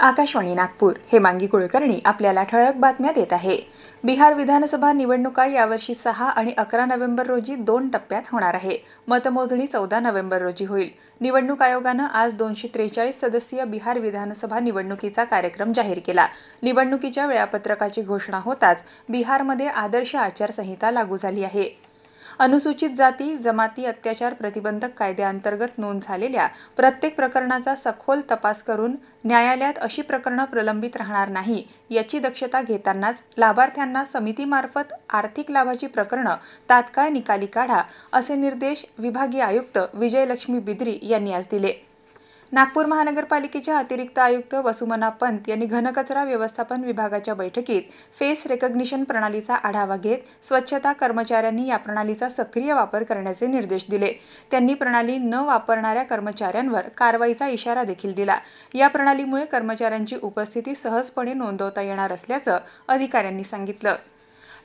आकाशवाणी नागपूर. हे मांगी कुलकर्णी आपल्याला ठळक बातम्या देत आहे. बिहार विधानसभा निवडणुका यावर्षी सहा आणि अकरा नोव्हेंबर रोजी दोन टप्प्यात होणार आहे. मतमोजणी चौदा नोव्हेंबर रोजी होईल. निवडणूक आयोगानं आज दोनशे त्रेचाळीस सदस्यीय बिहार विधानसभा निवडणुकीचा कार्यक्रम जाहीर केला. निवडणुकीच्या वेळापत्रकाची घोषणा होताच बिहारमध्ये आदर्श आचारसंहिता लागू झाली आहे. अनुसूचित जाती जमाती अत्याचार प्रतिबंधक कायद्याअंतर्गत नोंद झालेल्या प्रत्येक प्रकरणाचा सखोल तपास करून न्यायालयात अशी प्रकरणं प्रलंबित राहणार नाही याची दक्षता घेतानाच लाभार्थ्यांना समितीमार्फत आर्थिक लाभाची प्रकरणं तात्काळ निकाली काढा असे निर्देश विभागीय आयुक्त विजयलक्ष्मी बिद्री यांनी आज दिले. नागपूर महानगरपालिकेच्या अतिरिक्त आयुक्त वसुमना पंत यांनी घनकचरा व्यवस्थापन विभागाच्या बैठकीत फेस रेकग्निशन प्रणालीचा आढावा घेत स्वच्छता कर्मचाऱ्यांनी या प्रणालीचा सक्रिय वापर करण्याचे निर्देश दिले. त्यांनी प्रणाली न वापरणाऱ्या कर्मचाऱ्यांवर कारवाईचा इशारा देखील दिला. या प्रणालीमुळे कर्मचाऱ्यांची उपस्थिती सहजपणे नोंदवता येणार असल्याचं अधिकाऱ्यांनी सांगितलं.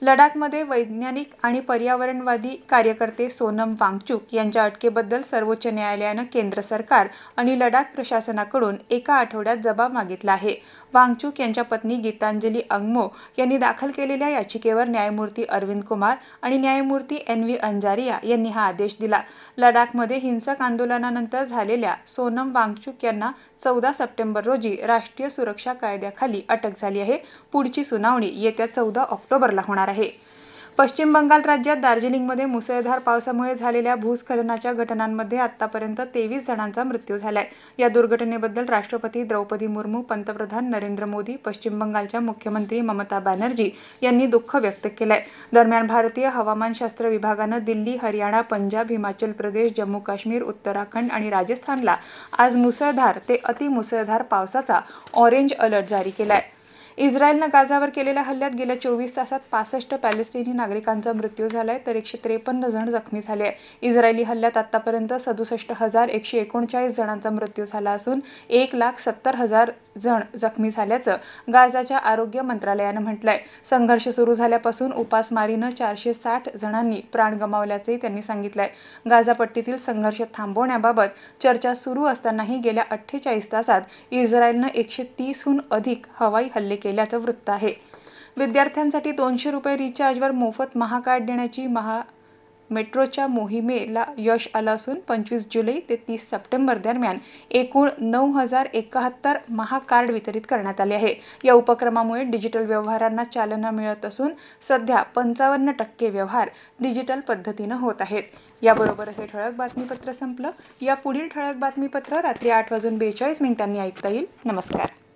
लडाखमध्ये वैज्ञानिक आणि पर्यावरणवादी कार्यकर्ते सोनम वांगचूक यांच्या अटकेबद्दल सर्वोच्च न्यायालयानं केंद्र सरकार आणि लडाख प्रशासनाकडून एका आठवड्यात जबाब मागितला आहे. वांगचूक यांच्या पत्नी गीतांजली अंगमो यांनी दाखल केलेल्या याचिकेवर न्यायमूर्ती अरविंद कुमार आणि न्यायमूर्ती एन व्ही अंजारिया यांनी हा आदेश दिला. लडाखमध्ये हिंसक आंदोलनानंतर झालेल्या सोनम वांगचूक यांना चौदा सप्टेंबर रोजी राष्ट्रीय सुरक्षा कायद्याखाली अटक झाली आहे. पुढची सुनावणी येत्या चौदा ऑक्टोबरला होणार आहे. पश्चिम बंगाल राज्यात दार्जिलिंगमध्ये मुसळधार पावसामुळे झालेल्या भूस्खलनाच्या घटनांमध्ये आतापर्यंत तेवीस जणांचा मृत्यू झालाय. या दुर्घटनेबद्दल राष्ट्रपती द्रौपदी मुर्मू पंतप्रधान नरेंद्र मोदी पश्चिम बंगालच्या मुख्यमंत्री ममता बॅनर्जी यांनी दुःख व्यक्त केलंय. दरम्यान भारतीय हवामानशास्त्र विभागानं दिल्ली हरियाणा पंजाब हिमाचल प्रदेश जम्मू काश्मीर उत्तराखंड आणि राजस्थानला आज मुसळधार ते अतिमुसळधार पावसाचा ऑरेंज अलर्ट जारी केलाय. इस्रायलनं गाझावर केलेल्या हल्ल्यात गेल्या चोवीस तासात पासष्ट पॅलेस्टिनी नागरिकांचा मृत्यू झालाय तर एकशे त्रेपन्न जण जखमी झाले. आहे इस्रायली हल्ल्यात आतापर्यंत सदुसष्ट हजार एकशे एकोणचाळीस जणांचा मृत्यू झाला असून एक लाख सत्तर हजार जण जखमी झाल्याचं गाझाच्या आरोग्य मंत्रालयानं म्हटलंय. संघर्ष सुरू झाल्यापासून उपासमारीनं चारशे साठ जणांनी प्राण गमावल्याचंही त्यांनी सांगितलंय. गाझापट्टीतील संघर्ष थांबवण्याबाबत चर्चा सुरू असतानाही गेल्या अठ्ठेचाळीस तासात इस्रायलनं एकशे तीसहून अधिक हवाई हल्ले केल्याचं वृत्त आहे. विद्यार्थ्यांसाठी दोनशे रुपये रिचार्जवर मोफत महाकार्ड देण्याची महा मेट्रोच्या मोहिमेला यश आलं असून पंचवीस जुलै ते तीस सप्टेंबर दरम्यान एकूण नऊ हजार एकाहत्तर महाकार्ड वितरित करण्यात आले आहे. या उपक्रमामुळे डिजिटल व्यवहारांना चालना मिळत असून सध्या पंचावन्न टक्के व्यवहार डिजिटल पद्धतीनं होत आहेत. याबरोबरच हे ठळक बातमीपत्र संपलं. या पुढील ठळक बातमीपत्र रात्री आठ वाजून बेचाळीस मिनिटांनी ऐकता येईल. नमस्कार.